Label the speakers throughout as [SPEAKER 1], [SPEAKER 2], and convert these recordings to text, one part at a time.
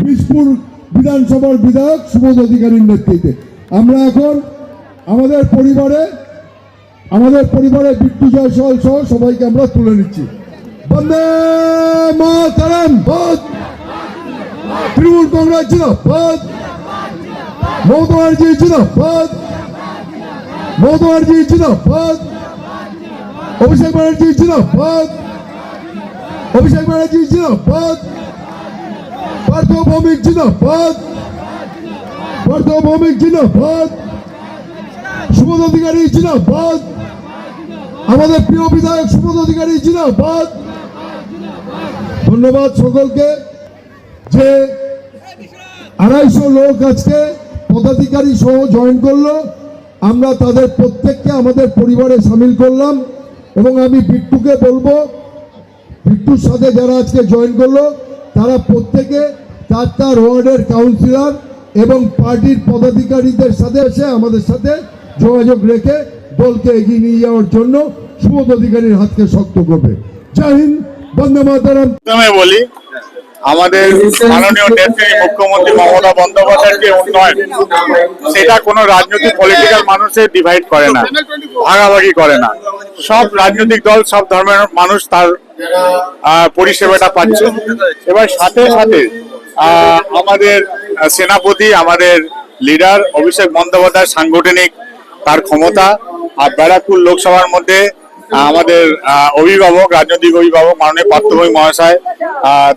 [SPEAKER 1] বিষপুর বিধানসভার বিধায়ক সুবোধ অধিকারীর নেতৃত্বে। আমরা এখন আমাদের পরিবারে আমাদের পরিবারে বিট্টু জয়সওয়াল সহ সবাইকে আমরা তুলে নিচ্ছি। বন্দে মাতারাম তৃণমূল কংগ্রেস ছিল বদ মমতা ব্যানার্জি ছিল বদ মমতা ব্যানার্জি ছিল বদ অভিষেক ব্যানার্জি ছিল বদ অভিষেক ব্যানার্জি ছিল বদ পার্থ ভৌমিক জিন্দাবাদ। পার্থ ভৌমিক জিন্দাবাদ। সুবোধ অধিকারী জিন্দাবাদ। আমাদের প্রিয় বিধায়ক সুবোধ অধিকারী জিন্দাবাদ। ধন্যবাদ সকলকে যে আড়াইশো লোক আজকে পদাধিকারী সহ জয়েন করল। আমরা তাদের প্রত্যেককে আমাদের পরিবারে সামিল করলাম এবং আমি বিট্টুকে বলব, বিট্টুর সাথে যারা আজকে জয়েন করল, তারা প্রত্যেকে তার ওয়ার্ডের কাউন্সিলর এবং পার্টির পদাধিকারীদের সাথে এসে আমাদের সাথে যোগাযোগ রেখে দলকে এগিয়ে নিয়ে যাওয়ার জন্য সুবোধ অধিকারীর হাতকে শক্ত করবে। জয় হিন্দ, বন্দে মাতারাম।
[SPEAKER 2] বলি, আমাদের মাননীয় নেত্রী মুখ্যমন্ত্রী মমতা বন্দ্যোপাধ্যায়ের যে উন্নয়ন, সেটা কোনো রাজনৈতিক পলিটিক্যাল মানুষের ডিভাইড করে না, ভাগাভাগি করে না। সব রাজনৈতিক দল, সব ধর্মের মানুষ তার পরিষেবাটা পাচ্ছে। এবার সাথে সাথে আমাদের সেনাপতি, আমাদের লিডার অভিষেক বন্দ্যোপাধ্যায় সাংগঠনিক তার ক্ষমতা, আর ব্যারাকপুর লোকসভার মধ্যে আমাদের অভিভাবক, রাজনৈতিক অভিভাবক মাননীয় পার্থভূমি মহাশয়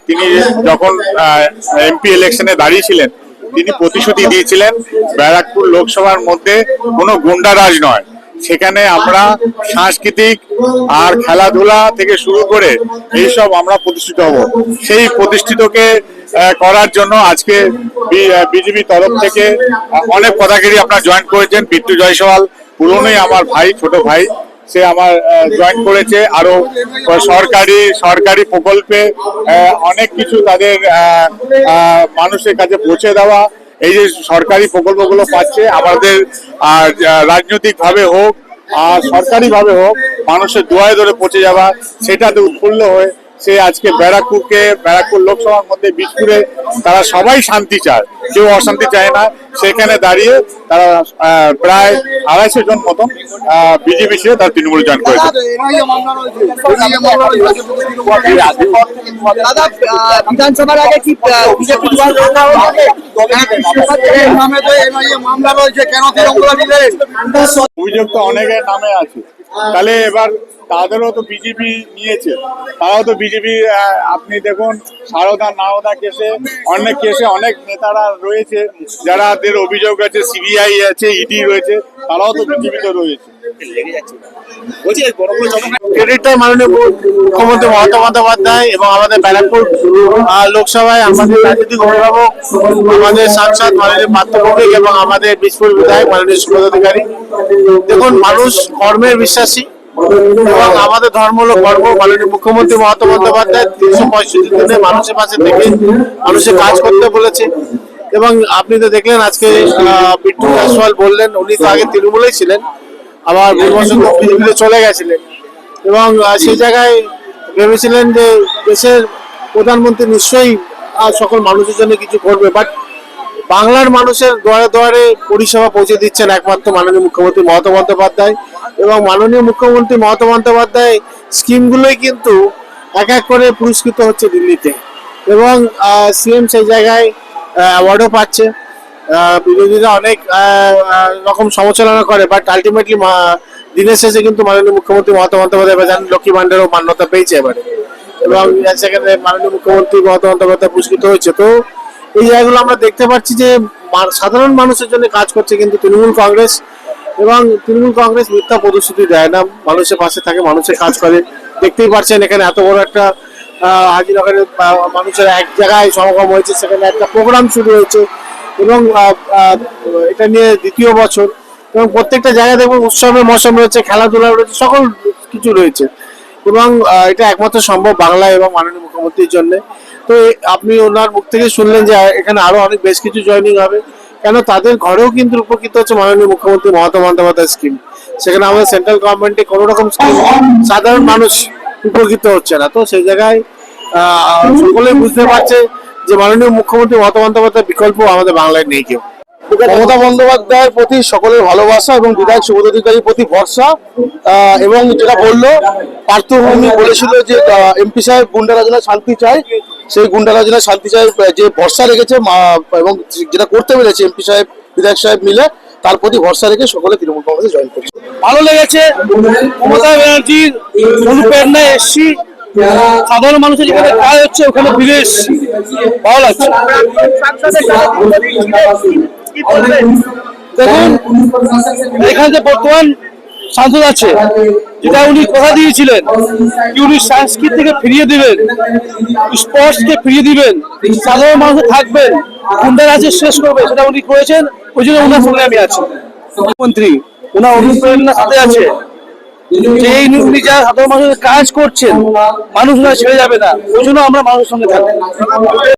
[SPEAKER 2] তিনি যখন এমপি ইলেকশনে দাঁড়িয়েছিলেন, তিনি প্রতিশ্রুতি দিয়েছিলেন ব্যারাকপুর লোকসভার মধ্যে কোনো গুন্ডারাজ নয়। সেখানে আমরা সাংস্কৃতিক আর খেলাধুলা থেকে শুরু করে এইসব আমরা প্রতিষ্ঠিত হব। সেই প্রতিষ্ঠিতকে করার জন্য আজকে বিজেপি তরফ থেকে অনেক পদাধিকারী আপনারা জয়েন করেছেন। বিট্টু জয়সওয়াল, পুরনোই আমার ভাই, ছোট ভাই, সে আমার জয়েন করেছে। আরও সরকারি সরকারি প্রকল্পে অনেক কিছু তাদের মানুষের কাছে পৌঁছে দেওয়া। এই যে সরকারি প্রকল্পগুলো পাচ্ছে, আমাদের রাজনৈতিক ভাবে হোক আর সরকারি ভাবে হোক, মানুষের দুয়ারে ধরে পৌঁছে যাওয়া সেটাতে উৎফুল্ল হয়ে সে আজকে ব্যারাকপুরকে, ব্যারাকপুর লোকসভার মধ্যে বিষ্ণুরে তারা সবাই শান্তি চায়। কেউ অশান্তি চায় না। সেখানে দাঁড়িয়ে তারা প্রায় আড়াইশো জন মতন বিজেপি ছিল তার তৃণমূল জয়েন করেছে।
[SPEAKER 3] বিধানসভার আগে কি বিজেপি
[SPEAKER 4] মামলা রয়েছে কেন তৃণমূল দিলেন
[SPEAKER 2] অভিযোগ তো অনেকের নামে আছে। তাহলে এবার তাদেরও তো বিজেপি নিয়েছে। তারাও তো বিজেপি আপনি দেখুন সারদা নারদা কেসে অনেক কেসে অনেক নেতারা রয়েছে যারা যারাদের অভিযোগ আছে সিবিআই আছে ইডি রয়েছে তারাও তো বিজেপিতে রয়েছে।
[SPEAKER 5] ক্রেডিটটাই মাননীয় মুখ্যমন্ত্রী মমতা বন্দ্যোপাধ্যায় এবং আমাদের ব্যারাকপুর লোকসভায় আমাদের রাজনৈতিক অভিভাবক আমাদের সাংসদ মাননীয় পার্থভৌমিক এবং আমাদের বিজপুর বিধায়ক মাননীয় সুবোধ অধিকারী। দেখুন মানুষ কর্মের বিশ্বাসী। এবং আমাদের ধর্ম হলো কর্ম মাননীয় মুখ্যমন্ত্রী মমতা বন্দ্যোপাধ্যায় তিনশো পঁয়ষট্টি দিনে মানুষের পাশে থেকে মানুষের কাজ করতে বলেছে। এবং আপনি তো দেখলেন আজকে বিট্টু জয়সওয়াল বললেন, উনি তো আগে তৃণমূলেই ছিলেন, আবার বিজেপিতে চলে গেছিলেন। এবং সেই জায়গায় ভেবেছিলেন যে দেশের প্রধানমন্ত্রী নিশ্চয়ই সকল মানুষের জন্য কিছু করবে। বাট বাংলার মানুষের দুয়ারে দুয়ারে পরিষেবা পৌঁছে দিচ্ছেন একমাত্র মাননীয় মুখ্যমন্ত্রী মমতা বন্দ্যোপাধ্যায়। এবং মাননীয় মুখ্যমন্ত্রী মমতা বন্দ্যোপাধ্যায় স্কিমগুলোই কিন্তু এক এক করে পুরস্কৃত হচ্ছে দিল্লিতে। এবং সিএম সেই জায়গায় অ্যাওয়ার্ডও পাচ্ছে। বিরোধীরা অনেক রকম সমালোচনা করে বাট আলটিমেটলি দিনের শেষে কিন্তু মাননীয় মুখ্যমন্ত্রী মমতা বন্দ্যোপাধ্যায় জানেন লক্ষ্মী ভান্ডারও মান্যতা পেয়েছে এবারে। এবং সেখানে মাননীয় মুখ্যমন্ত্রী মমতা বন্দ্যোপাধ্যায় পুরস্কৃত হয়েছে। তো, এই জায়গাগুলো আমরা দেখতে পাচ্ছি যে সাধারণ মানুষের জন্য কাজ করছে কিন্তু তৃণমূল কংগ্রেস এবং তৃণমূল কংগ্রেস মিথ্যা প্রতিশ্রুতি দেয় না। মানুষের পাশে থাকে মানুষের কাজ করে। দেখতেই পাচ্ছেন এখানে এত বড় একটা আহ, হাজিনগরের মানুষের এক জায়গায় সমাগম হয়েছে সেখানে একটা প্রোগ্রাম শুরু হয়েছে এবং এটা নিয়ে দ্বিতীয় বছর এবং প্রত্যেকটা জায়গায় দেখবেন উৎসবের মৌসুম রয়েছে খেলাধুলা রয়েছে সকল কিছু রয়েছে। এবং এটা একমাত্র সম্ভব বাংলা এবং মাননীয় মুখ্যমন্ত্রীর জন্য। তো আপনি ওনার মুখ থেকে শুনলেন যে এখানে আরও অনেক বেশ কিছু জয়নিং হবে। কেন তাদের ঘরেও কিন্তু উপকৃত হচ্ছে মাননীয় মুখ্যমন্ত্রী মমতা বন্দ্যোপাধ্যায় স্কিম সেখানে আমাদের সেন্ট্রাল গভর্নমেন্টে কোনো রকম স্কিম সাধারণ মানুষ উপকৃত হচ্ছে না। তো সেই জায়গায় সকলে বুঝতে পারছে
[SPEAKER 6] যে মাননীয় মুখ্যমন্ত্রী মমতা বন্দ্যোপাধ্যায়ের বিকল্প আমাদের বাংলায় নেই কেউ।
[SPEAKER 7] মমতা বন্দ্যোপাধ্যায়ের প্রতি সকলের ভালোবাসা এবং বিধায়ক সুবোধ অধিকারীর প্রতি ভরসা এবং যেটা বলল, পার্থভূমি বলেছিল যে এমপি সাহেব গুন্ডারাজনা শান্তি চায় সেই গুন্ডারাজনা শান্তি চায় আহ, যে ভরসা রেখেছে এবং যেটা করতে পেরেছে এমপি সাহেব বিধায়ক সাহেব মিলে তার প্রতি ভরসা রেখে সকলে তৃণমূল কংগ্রেসে জয়েন করছে।
[SPEAKER 6] ভালো লেগেছে। মমতা ব্যানার্জির অনুপ্রেরণায় এসছি। সাধারণ মানুষের যেখানে কাজ হচ্ছে ওখানে ফিরে এসছি। ভালো লাগছে। দেখুন এখানে বর্তমান সাংসদ আছে। যেটা উনি কথা দিয়েছিলেন কি উনি সংস্কৃতিকে ফিরিয়ে দিবেন স্পোর্টসকে ফিরিয়ে দিবেন, সাধারণ মানুষ থাকবেন গুন্ডার আছে শেষ করবে সেটা উনি করেছেন, ওই জন্য ওনার সঙ্গে আমি আছি। মুখ্যমন্ত্রী, ওনার অনুপ্রেরণার সাথে আছে। যে উনি যা সাধারণ মানুষের কাজ করছেন মানুষ না ছেড়ে যাবে না, ওই জন্য আমরা মানুষের সঙ্গে থাকব।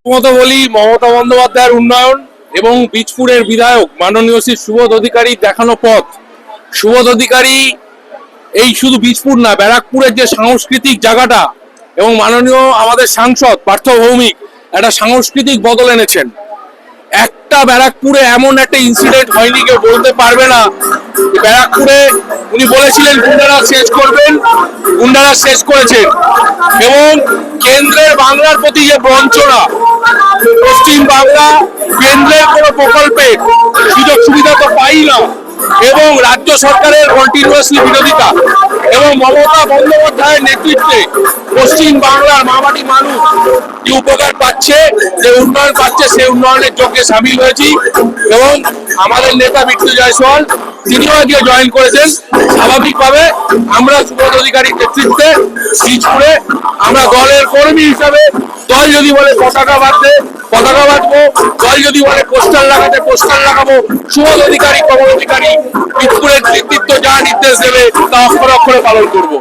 [SPEAKER 8] প্রথমত বলি, মমতা বন্দ্যোপাধ্যায়ের উন্নয়ন এবং বীজপুরের বিধায়ক, মাননীয় শ্রী সুবোধ অধিকারী দেখানো পথ। সুবোধ অধিকারী এই শুধু বীজপুর না, ব্যারাকপুরের যে সাংস্কৃতিক জায়গাটা এবং মাননীয় আমাদের সাংসদ পার্থ ভৌমিক একটা সাংস্কৃতিক বদল এনেছেন। একটা ব্যারাকপুরে এমন একটা ইনসিডেন্ট হয়নি, কেউ বলতে পারবে না। ব্যারাকপুরে উনি বলেছিলেন, গুন্ডারা শেষ করবেন, গুন্ডারা শেষ করেছেন। এবং কেন্দ্রের বাংলার প্রতি যে বঞ্চনা, পশ্চিম বাংলা কেন্দ্রের কোনো প্রকল্পে সুযোগ সুবিধা তো পাই না। এবং রাজ্য সরকারের কন্টিনিউয়াসলি বিরোধিতা এবং মমতা বন্দ্যোপাধ্যায়ের নেতৃত্বে পশ্চিম বাংলার মামাটি মানুষ যে উপকার পাচ্ছে, যে উন্নয়ন পাচ্ছে, সেই উন্নয়নের যোগ্যে সামিল হয়েছি। এবং আমাদের নেতা বিট্টু জয়সওয়াল তিনিও আজকে জয়েন করেছেন। স্বাভাবিকভাবে আমরা সুব্রত অধিকারীর নেতৃত্বে পিছপুরে আমরা দলের কর্মী হিসাবে দল যদি বলে পতাকা বাঁধতে, পতাকা বাঁধবো, দল যদি বলে পোস্টার লাগাতে, পোস্টার লাগাবো সুবোধ অধিকারী কমল অধিকারী পিছপুরের নেতৃত্ব যা নির্দেশ দেবে তা অক্ষরে অক্ষরে পালন করব।